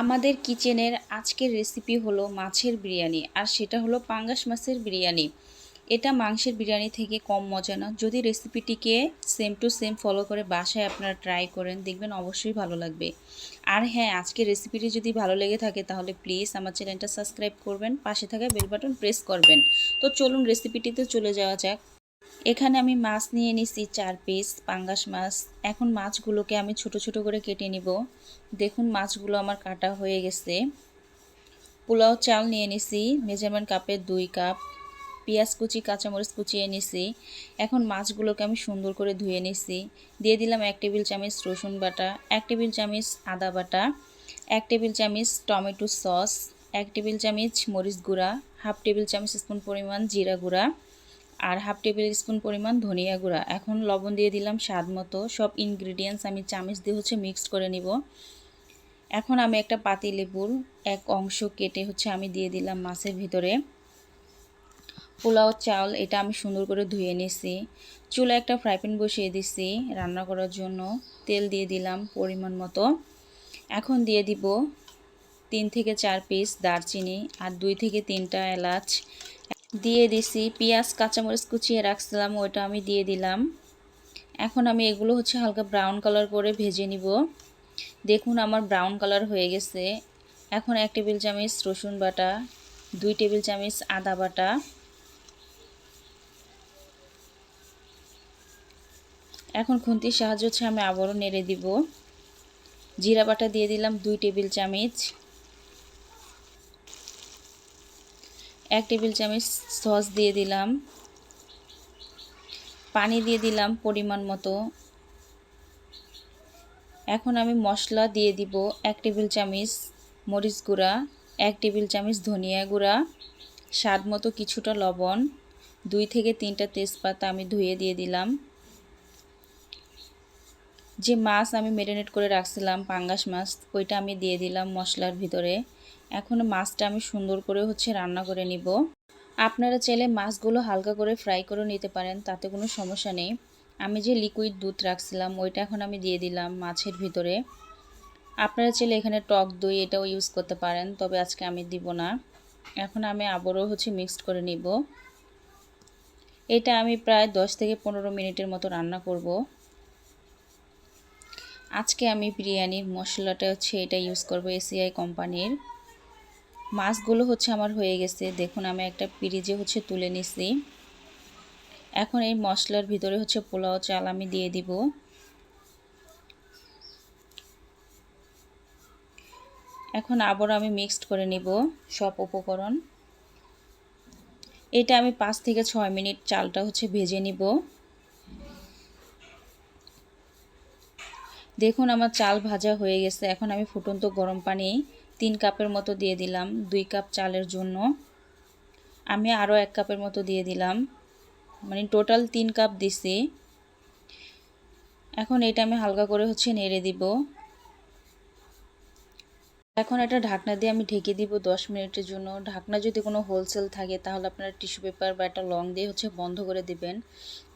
আমাদের কিচেনের আজকের রেসিপি হলো মাছের বিরিয়ানি, আর সেটা হলো পাঙ্গাস মাছের বিরিয়ানি। এটা মাংসের বিরিয়ানি থেকে কম মজা না। যদি রেসিপিটিকে সেম টু সেম ফলো করে বাসায় আপনারা ট্রাই করেন, দেখবেন অবশ্যই ভালো লাগবে। আর হ্যাঁ আজকের রেসিপিটি যদি ভালো লেগে থাকে, তাহলে প্লিজ আমার চ্যানেলটা সাবস্ক্রাইব করবেন, পাশে থাকা বেল বাটন প্রেস করবেন। তো চলুন রেসিপিটিতে চলে যাওয়া যাক। এখানে আমি মাছ নিয়ে নিছি চার পিস পাঙ্গাস মাছ। এখন মাছগুলোকে আমি ছোট ছোট করে কেটে নিব। দেখুন, মাছগুলো আমার কাটা হয়ে গেছে। পোলাও চাল নিয়ে নিছি মেজারমেন্ট কাপের দুই কাপ, পেঁয়াজ কুচি, কাঁচামরিচ কুচিয়ে নিছি এখন মাছগুলোকে আমি সুন্দর করে ধুয়ে নিছি। দিয়ে দিলাম এক টেবিল চামচ রসুন বাটা, এক টেবিল চামচ আদা বাটা, এক টেবিল চামচ টমেটো সস, এক টেবিল চামচ মরিচ গুঁড়া, হাফ টেবিল চামচ স্পুন পরিমাণ জিরা গুঁড়া আর হাফ টেবিল স্পুন পরিমাণ ধনিয়া গুঁড়া। এখন লবণ দিয়ে দিলাম স্বাদ মতো। সব ইনগ্রিডিয়েন্টস আমি চামচ দিয়ে হচ্ছে মিক্সড করে নিব। এখন আমি একটা পাতি লেবুর এক অংশ কেটে হচ্ছে আমি দিয়ে দিলাম মাছের ভিতরে। পোলাও চাল এটা আমি সুন্দর করে ধুয়ে নিছি। চুলা একটা ফ্রাই প্যান বসিয়ে দিছি রান্না করার জন্য। তেল দিয়ে দিলাম পরিমাণ মতো। এখন দিয়ে দিব তিন থেকে চার পিস দারচিনি আর দুই থেকে তিনটা এলাচ। দিয়ে দিছি, পেঁয়াজ, কাঁচামরিচ কুচিয়ে রাখছিলাম, ওইটা আমি দিয়ে দিলাম। এখন আমি এগুলো হচ্ছে হালকা ব্রাউন কালার করে ভেজে নিব। দেখুন আমার ব্রাউন কালার হয়ে গেছে। এখন এক টেবিল চামচ রসুন বাটা, দুই টেবিল চামচ আদা বাটা, এখন খুন্তির সাহায্য হচ্ছে আমি আবারও নেড়ে দিব। জিরা বাটা দিয়ে দিলাম দুই টেবিল চামচ। এক টেবিল চামচ সস দিয়ে দিলাম। পানি দিয়ে দিলাম পরিমাণ মতো। এখন আমি মশলা দিয়ে দিব এক টেবিল চামচ মরিচ গুঁড়া, এক টেবিল চামচ ধনিয়া গুঁড়া, স্বাদ মতো কিছুটা লবণ, দুই থেকে তিনটা তেজপাতা আমি ধুয়ে দিয়ে দিলাম। যে মাছ আমি মেরিনেট করে রাখছিলাম, পাঙ্গাস মাছ, ওইটা আমি দিয়ে দিলাম মশলার ভিতরে। এখন মাছটা আমি সুন্দর করে হচ্ছে রান্না করে নিব। আপনারা চাইলে মাছগুলো হালকা করে ফ্রাই করে নিতে পারেন, তাতে কোনো সমস্যা নেই। আমি যে লিকুইড দুধ রাখছিলাম, ওইটা এখন আমি দিয়ে দিলাম মাছের ভিতরে। আপনারা চাইলে এখানে টক দই এটাও ইউজ করতে পারেন, তবে আজকে আমি দিব না। এখন আমি আবারও হচ্ছে মিক্সড করে নিব। এটা আমি প্রায় 10 থেকে পনেরো মিনিটের মতো রান্না করব। আজকে আমি বিরিয়ানির মশলাটা হচ্ছে এটা ইউজ করব এসিআই কোম্পানির। মাছগুলো হচ্ছে আমার হয়ে গেছে। দেখুন, আমি একটা পিরিজে হচ্ছে তুলে নিছি। এখন এই মশলার ভিতরে হচ্ছে পোলাও, চাল আমি দিয়ে দিব। এখন আবার আমি মিক্সড করে নিব সব উপকরণ। এটা আমি পাঁচ থেকে ছয় মিনিট চালটা হচ্ছে ভেজে নিব। দেখুন আমার চাল ভাজা হয়ে গেছে। এখন আমি ফুটন্ত গরম পানি তিন কাপের মতো দিয়ে দিলাম, দুই কাপ চালের জন্য। আমি আরও এক কাপের মতো দিয়ে দিলাম। মানে টোটাল তিন কাপ দিছি। এখন এটা আমি হালকা করে হচ্ছে নেড়ে দিব। এখন একটা ঢাকনা দিয়ে আমি ঢেকে দিব দশ মিনিটের জন্য। ঢাকনা যদি কোনো হোলসেল থাকে, তাহলে আপনারা টিস্যু পেপার বা একটা লং দিয়ে হচ্ছে বন্ধ করে দিবেন।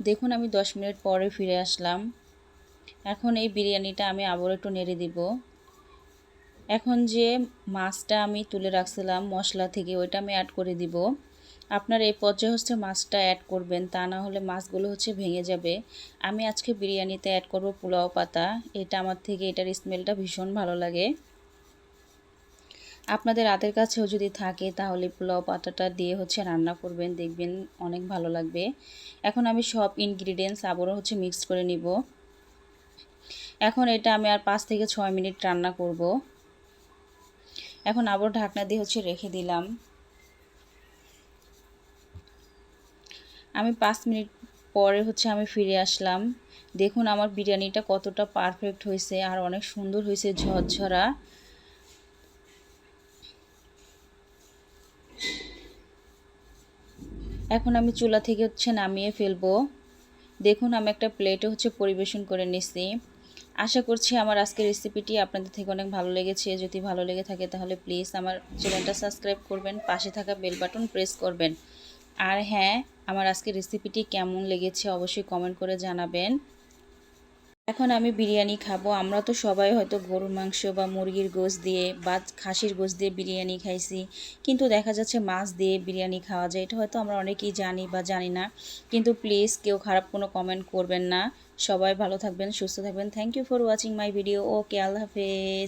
দেখুন আমি দশ মিনিট পরে ফিরে আসলাম। এখন এই বিরিয়ানিটা আমি আবার একটু নেড়ে দিব। এখন যে মাছটা আমি তুলে রাখছিলাম মশলা থেকে, ওইটা আমি অ্যাড করে দিব। আপনার এই পর্যায়ে হচ্ছে মাছটা অ্যাড করবেন, তা না হলে মাছগুলো হচ্ছে ভেঙে যাবে। আমি আজকে বিরিয়ানিতে অ্যাড করব পোলাও পাতা, এটা আমার থেকে, এটার স্মেলটা ভীষণ ভালো লাগে। আপনাদের হাতের কাছেও যদি থাকে, তাহলে পোলাও পাতাটা দিয়ে হচ্ছে রান্না করবেন, দেখবেন অনেক ভালো লাগবে। এখন আমি সব ইনগ্রিডিয়েন্টস আবারও হচ্ছে মিক্স করে নিব। এখন এটা আমি আর পাঁচ থেকে ছয় মিনিট রান্না করব। এখন আবার ঢাকনা দিয়ে হচ্ছে রেখে দিলাম। আমি পাঁচ মিনিট পরে হচ্ছে আমি ফিরে আসলাম। দেখুন আমার বিরিয়ানিটা কতটা পারফেক্ট হয়েছে আর অনেক সুন্দর হয়েছে ঝরঝরা। এখন আমি চুলা থেকে হচ্ছে নামিয়ে ফেলব। দেখুন আমি একটা প্লেটে হচ্ছে পরিবেশন করে নিছি। আশা করছি আমার আজকের রেসিপিটি আপনাদের থেকে অনেক ভালো লেগেছে। যদি ভালো লেগে থাকে তাহলে প্লিজ আমার চ্যানেলটা সাবস্ক্রাইব করবেন, পাশে থাকা বেল বাটন প্রেস করবেন। আর হ্যাঁ আমার আজকের রেসিপিটি কেমন লেগেছে অবশ্যই কমেন্ট করে জানাবেন। এখন আমি বিরিয়ানি খাব। আমরা তো সবাই হয়তো গরুর মাংস বা মুরগির গোশ দিয়ে বা খাসির গোশ দিয়ে বিরিয়ানি খাইছি। কিন্তু দেখা যাচ্ছে মাছ দিয়ে বিরিয়ানি খাওয়া যায়। এটা হয়তো আমরা অনেকেই জানি বা জানি না। কিন্তু প্লিজ কেউ খারাপ কোনো কমেন্ট করবেন না। সবাই ভালো থাকবেন, সুস্থ থাকবেন। Thank you for watching my video okay আল্লাহ হাফেজ।